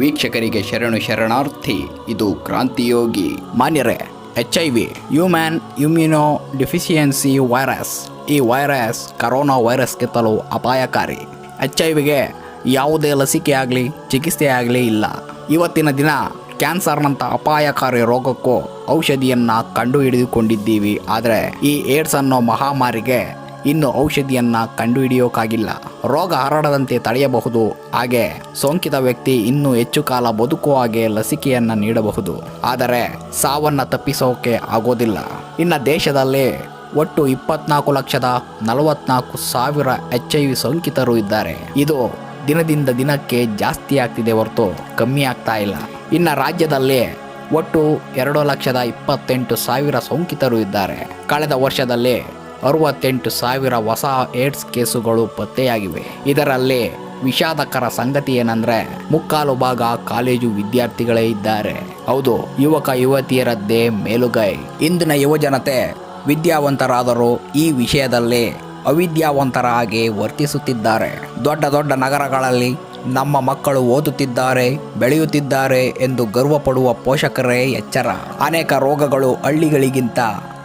ವೀಕ್ಷಕರಿಗೆ ಶರಣು ಶರಣಾರ್ಥಿ, ಇದು ಕ್ರಾಂತಿಯೋಗಿ. ಮಾನ್ಯರೇ H I V human immunodeficiency virus ಈ ವೈರಸ್ ಕರೋನಾ ವೈರಸ್ಗಿಂತಲೂ ಅಪಾಯಕಾರಿ. ಎಚ್ ಐ ವಿಗೆ ಯಾವುದೇ ಲಸಿಕೆ ಆಗಲಿ, ಚಿಕಿತ್ಸೆ ಆಗಲಿ ಇಲ್ಲ. ಇವತ್ತಿನ ದಿನ ಕ್ಯಾನ್ಸರ್ನಂಥ ಅಪಾಯಕಾರಿ ರೋಗಕ್ಕೂ ಔಷಧಿಯನ್ನು ಕಂಡುಹಿಡಿದುಕೊಂಡಿದ್ದೀವಿ. ಆದರೆ ಈ ಏಡ್ಸ್ ಅನ್ನೋ ಮಹಾಮಾರಿಗೆ ಇನ್ನು ಔಷಧಿಯನ್ನು ಕಂಡುಹಿಡಿಯೋಕ್ಕಾಗಿಲ್ಲ ರೋಗ ಹರಡದಂತೆ ತಡೆಯಬಹುದು. ಹಾಗೆ ಸೋಂಕಿತ ವ್ಯಕ್ತಿ ಇನ್ನೂ ಹೆಚ್ಚು ಕಾಲ ಬದುಕುವ ಹಾಗೆ ಲಸಿಕೆಯನ್ನು ನೀಡಬಹುದು. ಆದರೆ ಸಾವನ್ನ ತಪ್ಪಿಸೋಕೆ ಆಗೋದಿಲ್ಲ. ಇನ್ನು ದೇಶದಲ್ಲಿ ಒಟ್ಟು ಇಪ್ಪತ್ನಾಲ್ಕು ಲಕ್ಷದ ನಲವತ್ನಾಲ್ಕು ಸಾವಿರ ಎಚ್ ಐ ವಿ ಸೋಂಕಿತರು ಇದ್ದಾರೆ. ಇದು ದಿನದಿಂದ ದಿನಕ್ಕೆ ಜಾಸ್ತಿ ಆಗ್ತಿದೆ ಹೊರತು ಕಮ್ಮಿ ಆಗ್ತಾ ಇಲ್ಲ. ಇನ್ನು ರಾಜ್ಯದಲ್ಲಿ ಒಟ್ಟು ಎರಡು ಲಕ್ಷದ ಇಪ್ಪತ್ತೆಂಟು ಸಾವಿರ ಸೋಂಕಿತರು ಇದ್ದಾರೆ. ಕಳೆದ ವರ್ಷದಲ್ಲಿ ಅರವತ್ತೆಂಟು ಸಾವಿರ ಹೊಸ ಏಡ್ಸ್ ಕೇಸುಗಳು ಪತ್ತೆಯಾಗಿವೆ. ಇದರಲ್ಲಿ ವಿಷಾದಕರ ಸಂಗತಿ ಏನಂದ್ರೆ, ಮುಕ್ಕಾಲು ಭಾಗ ಕಾಲೇಜು ವಿದ್ಯಾರ್ಥಿಗಳೇ ಇದ್ದಾರೆ. ಹೌದು, ಯುವಕ ಯುವತಿಯರದ್ದೇ ಮೇಲುಗೈ. ಇಂದಿನ ಯುವಜನತೆ ವಿದ್ಯಾವಂತರಾದರೂ ಈ ವಿಷಯದಲ್ಲಿ ಅವಿದ್ಯಾವಂತರ ಹಾಗೆ ವರ್ತಿಸುತ್ತಿದ್ದಾರೆ. ದೊಡ್ಡ ದೊಡ್ಡ ನಗರಗಳಲ್ಲಿ ನಮ್ಮ ಮಕ್ಕಳು ಓದುತ್ತಿದ್ದಾರೆ, ಬೆಳೆಯುತ್ತಿದ್ದಾರೆ ಎಂದು ಗರ್ವಪಡುವ ಪೋಷಕರೇ ಎಚ್ಚರ. ಅನೇಕ ರೋಗಗಳು ಹಳ್ಳಿಗಳಿಗಿಂತ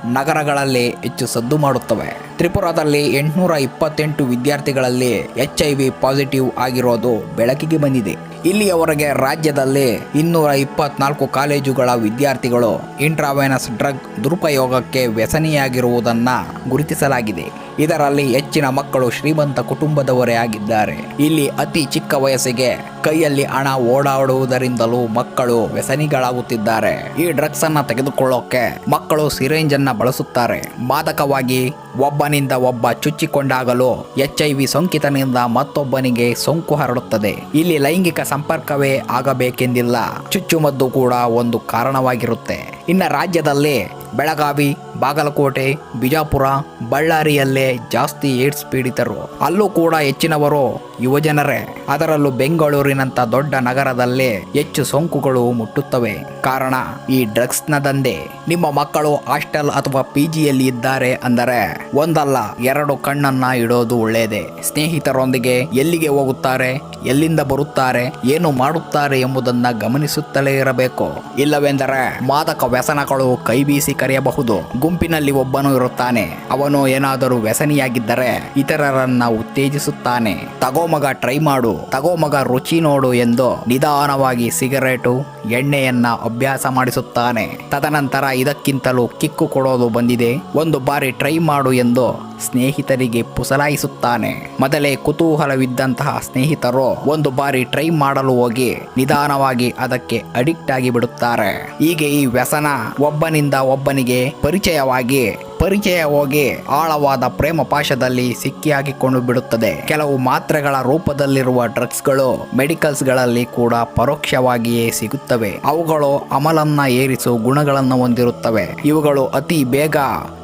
ನಗರಗಳಲ್ಲಿ ಹೆಚ್ಚು ಸದ್ದು ಮಾಡುತ್ತವೆ. ತ್ರಿಪುರಾದಲ್ಲಿ ಎಂಟುನೂರ ಇಪ್ಪತ್ತೆಂಟು ವಿದ್ಯಾರ್ಥಿಗಳಲ್ಲಿ ಎಚ್ ಐ ವಿ ಪಾಸಿಟಿವ್ ಆಗಿರೋದು ಬೆಳಕಿಗೆ ಬಂದಿದೆ. ಇಲ್ಲಿಯವರೆಗೆ ರಾಜ್ಯದಲ್ಲಿ ಇನ್ನೂರ ಇಪ್ಪತ್ನಾಲ್ಕು ಕಾಲೇಜುಗಳ ವಿದ್ಯಾರ್ಥಿಗಳು ಇಂಟ್ರಾವೆನಸ್ ಡ್ರಗ್ ದುರುಪಯೋಗಕ್ಕೆ ವ್ಯಸನಿಯಾಗಿರುವುದನ್ನು ಗುರುತಿಸಲಾಗಿದೆ. ಇದರಲ್ಲಿ ಹೆಚ್ಚಿನ ಮಕ್ಕಳು ಶ್ರೀಮಂತ ಕುಟುಂಬದವರೇ ಆಗಿದ್ದಾರೆ. ಇಲ್ಲಿ ಅತಿ ಚಿಕ್ಕ ವಯಸ್ಸಿಗೆ ಕೈಯಲ್ಲಿ ಹಣ ಓಡಾಡುವುದರಿಂದಲೂ ಮಕ್ಕಳು ವ್ಯಸನಿಗಳಾಗುತ್ತಿದ್ದಾರೆ. ಈ ಡ್ರಗ್ಸ್ ಅನ್ನ ತೆಗೆದುಕೊಳ್ಳೋಕೆ ಮಕ್ಕಳು ಸಿರೇಂಜ್ ಅನ್ನ ಬಳಸುತ್ತಾರೆ. ಮಾದಕವಾಗಿ ಒಬ್ಬನಿಂದ ಒಬ್ಬ ಚುಚ್ಚಿಕೊಂಡಾಗಲೂ ಎಚ್ ಐ ವಿ ಸೋಂಕಿತನಿಂದ ಮತ್ತೊಬ್ಬನಿಗೆ ಸೋಂಕು ಹರಡುತ್ತದೆ. ಇಲ್ಲಿ ಲೈಂಗಿಕ ಸಂಪರ್ಕವೇ ಆಗಬೇಕೆಂದಿಲ್ಲ. ಚುಚ್ಚುಮದ್ದು ಕೂಡ ಒಂದು ಕಾರಣವಾಗಿರುತ್ತೆ. ಇನ್ನು ರಾಜ್ಯದಲ್ಲಿ ಬೆಳಗಾವಿ, ಬಾಗಲಕೋಟೆ, ಬಿಜಾಪುರ ಬಳ್ಳಾರಿಯಲ್ಲೇ ಜಾಸ್ತಿ ಏಡ್ಸ್ ಪೀಡಿತರು. ಅಲ್ಲೂ ಕೂಡ ಹೆಚ್ಚಿನವರು ಯುವಜನರೇ. ಅದರಲ್ಲೂ ಬೆಂಗಳೂರಿನಂತ ದೊಡ್ಡ ನಗರದಲ್ಲಿ ಹೆಚ್ಚು ಸೋಂಕುಗಳು ಮುಟ್ಟುತ್ತವೆ. ಕಾರಣ, ಈ ಡ್ರಗ್ಸ್ನ ದಂಧೆ. ನಿಮ್ಮ ಮಕ್ಕಳು ಹಾಸ್ಟೆಲ್ ಅಥವಾ ಪಿ ಜಿಯಲ್ಲಿ ಇದ್ದಾರೆ ಅಂದರೆ ಒಂದಲ್ಲ, ಎರಡು ಕಣ್ಣನ್ನ ಇಡೋದು ಒಳ್ಳೆಯದೇ ಸ್ನೇಹಿತರೊಂದಿಗೆ ಎಲ್ಲಿಗೆ ಹೋಗುತ್ತಾರೆ, ಎಲ್ಲಿಂದ ಬರುತ್ತಾರೆ, ಏನು ಮಾಡುತ್ತಾರೆ ಎಂಬುದನ್ನ ಗಮನಿಸುತ್ತಲೇ ಇರಬೇಕು. ಇಲ್ಲವೆಂದರೆ ಮಾದಕ ವ್ಯಸನಗಳು ಕೈ ಬೀಸಿ ಕರೆಯಬಹುದು. ಗುಂಪಿನಲ್ಲಿ ಒಬ್ಬನು ಇರುತ್ತಾನೆ, ಅವನು ಏನಾದರೂ ವ್ಯಸನಿಯಾಗಿದ್ದರೆ ಇತರರನ್ನ ಉತ್ತೇಜಿಸುತ್ತಾನೆ. ತಗೋ ಮಗ ಟ್ರೈ ಮಾಡು. ತಗೋ ಮಗ ರುಚಿ ನೋಡು ಎಂದು ನಿಧಾನವಾಗಿ ಸಿಗರೇಟು, ಎಣ್ಣೆಯನ್ನ ಅಭ್ಯಾಸ ಮಾಡಿಸುತ್ತಾನೆ. ತದನಂತರ ಇದಕ್ಕಿಂತಲೂ ಕಿಕ್ಕು ಕೊಡೋದು ಬಂದಿದೆ. ಒಂದು ಬಾರಿ ಟ್ರೈ ಮಾಡು ಎಂದು ಸ್ನೇಹಿತರಿಗೆ ಪುಸಲಾಯಿಸುತ್ತಾನೆ. ಮೊದಲೇ ಕುತೂಹಲವಿದ್ದಂತಹ ಸ್ನೇಹಿತರು ಒಂದು ಬಾರಿ ಟ್ರೈ ಮಾಡಲು ಹೋಗಿ ನಿಧಾನವಾಗಿ ಅದಕ್ಕೆ ಅಡಿಕ್ಟ್ ಆಗಿ ಬಿಡುತ್ತಾರೆ ಹೀಗೆ ಈ ವ್ಯಸನ ಒಬ್ಬನಿಂದ ಒಬ್ಬನಿಗೆ ಪರಿಚಯವಾಗಿ ಪರಿಚಯ ಹೋಗಿ ಆಳವಾದ ಪ್ರೇಮ ಪಾಶದಲ್ಲಿ ಸಿಕ್ಕಿಹಾಕಿಕೊಂಡು ಬಿಡುತ್ತದೆ. ಕೆಲವು ಮಾತ್ರೆಗಳ ರೂಪದಲ್ಲಿರುವ ಡ್ರಗ್ಸ್ಗಳು ಮೆಡಿಕಲ್ಸ್ಗಳಲ್ಲಿ ಕೂಡ ಪರೋಕ್ಷವಾಗಿಯೇ ಸಿಗುತ್ತವೆ. ಅವುಗಳು ಅಮಲನ್ನ ಏರಿಸುವ ಗುಣಗಳನ್ನು ಹೊಂದಿರುತ್ತವೆ. ಇವುಗಳು ಅತಿ ಬೇಗ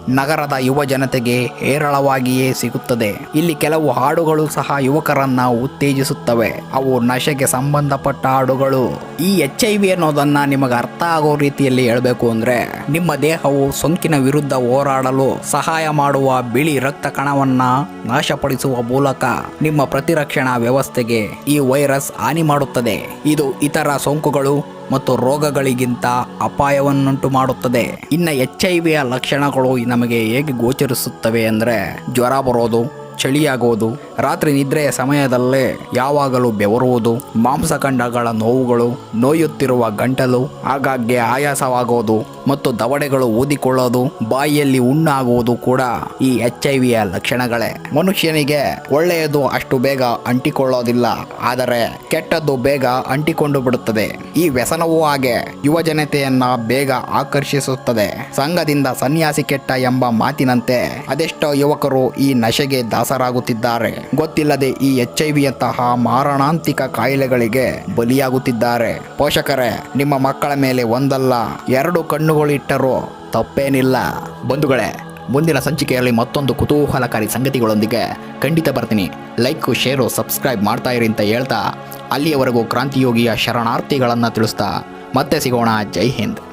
ನಗರದ ಯುವ ಜನತೆಗೆ ಹೇರಳವಾಗಿಯೇ ಸಿಗುತ್ತದೆ. ಇಲ್ಲಿ ಕೆಲವು ಹಾಡುಗಳು ಸಹ ಯುವಕರನ್ನ ಉತ್ತೇಜಿಸುತ್ತವೆ. ಅವು ನಶೆಗೆ ಸಂಬಂಧಪಟ್ಟ ಹಾಡುಗಳು. ಈ ಎಚ್ ಐ ವಿ ಅನ್ನೋದನ್ನ ನಿಮಗೆ ಅರ್ಥ ಆಗೋ ರೀತಿಯಲ್ಲಿ ಹೇಳಬೇಕು ಅಂದ್ರೆ, ನಿಮ್ಮ ದೇಹವು ಸೋಂಕಿನ ವಿರುದ್ಧ ಹೋರಾಡಲು ಸಹಾಯ ಮಾಡುವ ಬಿಳಿ ರಕ್ತ ಕಣವನ್ನ ನಾಶಪಡಿಸುವ ಮೂಲಕ ನಿಮ್ಮ ಪ್ರತಿರಕ್ಷಣಾ ವ್ಯವಸ್ಥೆಗೆ ಈ ವೈರಸ್ ಹಾನಿ ಮಾಡುತ್ತದೆ. ಇದು ಇತರ ಸೋಂಕುಗಳು ಮತ್ತು ರೋಗಗಳಿಗಿಂತ ಅಪಾಯವನ್ನುಂಟು ಮಾಡುತ್ತದೆ. ಇನ್ನು ಎಚ್ ಐ ವಿಯ ಲಕ್ಷಣಗಳು ನಮಗೆ ಹೇಗೆ ಗೋಚರಿಸುತ್ತವೆ ಅಂದರೆ ಜ್ವರ ಬರೋದು ಚಳಿಯಾಗುವುದು ರಾತ್ರಿ ನಿದ್ರೆಯ ಸಮಯದಲ್ಲೇ ಯಾವಾಗಲೂ ಬೆವರುವುದು ಮಾಂಸಖಂಡಗಳ ನೋವುಗಳು, ನೋಯುತ್ತಿರುವ ಗಂಟಲು, ಆಗಾಗ್ಗೆ ಆಯಾಸವಾಗುವುದು ಮತ್ತು ದವಡೆಗಳು ಊದಿಕೊಳ್ಳೋದು, ಬಾಯಿಯಲ್ಲಿ ಹುಣ್ಣಾಗುವುದು ಕೂಡ ಈ ಎಚ್ ಐ ವಿಯ ಲಕ್ಷಣಗಳೇ. ಮನುಷ್ಯನಿಗೆ ಒಳ್ಳೆಯದು ಅಷ್ಟು ಬೇಗ ಅಂಟಿಕೊಳ್ಳೋದಿಲ್ಲ, ಆದರೆ ಕೆಟ್ಟದ್ದು ಬೇಗ ಅಂಟಿಕೊಂಡು ಬಿಡುತ್ತದೆ. ಈ ವ್ಯಸನವೂ ಹಾಗೆ ಯುವ ಜನತೆಯನ್ನ ಬೇಗ ಆಕರ್ಷಿಸುತ್ತದೆ. ಸಂಘದಿಂದ ಸನ್ಯಾಸಿ ಕೆಟ್ಟ ಎಂಬ ಮಾತಿನಂತೆ ಅದೆಷ್ಟೋ ಯುವಕರು ಈ ನಶೆಗೆ ದಾಸರಾಗುತ್ತಿದ್ದಾರೆ. ಗೊತ್ತಿಲ್ಲದೆ ಈ ಎಚ್ ಐ ವಿಯಂತಹ ಮಾರಣಾಂತಿಕ ಕಾಯಿಲೆಗಳಿಗೆ ಬಲಿಯಾಗುತ್ತಿದ್ದಾರೆ. ಪೋಷಕರೇ, ನಿಮ್ಮ ಮಕ್ಕಳ ಮೇಲೆ ಒಂದಲ್ಲ, ಎರಡು ಕಣ್ಣುಗಳಿಟ್ಟರೂ ತಪ್ಪೇನಿಲ್ಲ. ಬಂಧುಗಳೇ, ಮುಂದಿನ ಸಂಚಿಕೆಯಲ್ಲಿ ಮತ್ತೊಂದು ಕುತೂಹಲಕಾರಿ ಸಂಗತಿಗಳೊಂದಿಗೆ ಖಂಡಿತ ಬರ್ತೀನಿ. ಲೈಕು, ಶೇರು, ಸಬ್ಸ್ಕ್ರೈಬ್ ಮಾಡ್ತಾ ಇರಿ ಅಂತ ಹೇಳ್ತಾ, ಅಲ್ಲಿಯವರೆಗೂ ಕ್ರಾಂತಿಯೋಗಿಯ ಶರಣಾರ್ಥಿಗಳನ್ನು ತಿಳಿಸ್ತಾ ಮತ್ತೆ ಸಿಗೋಣ. ಜೈ ಹಿಂದ್.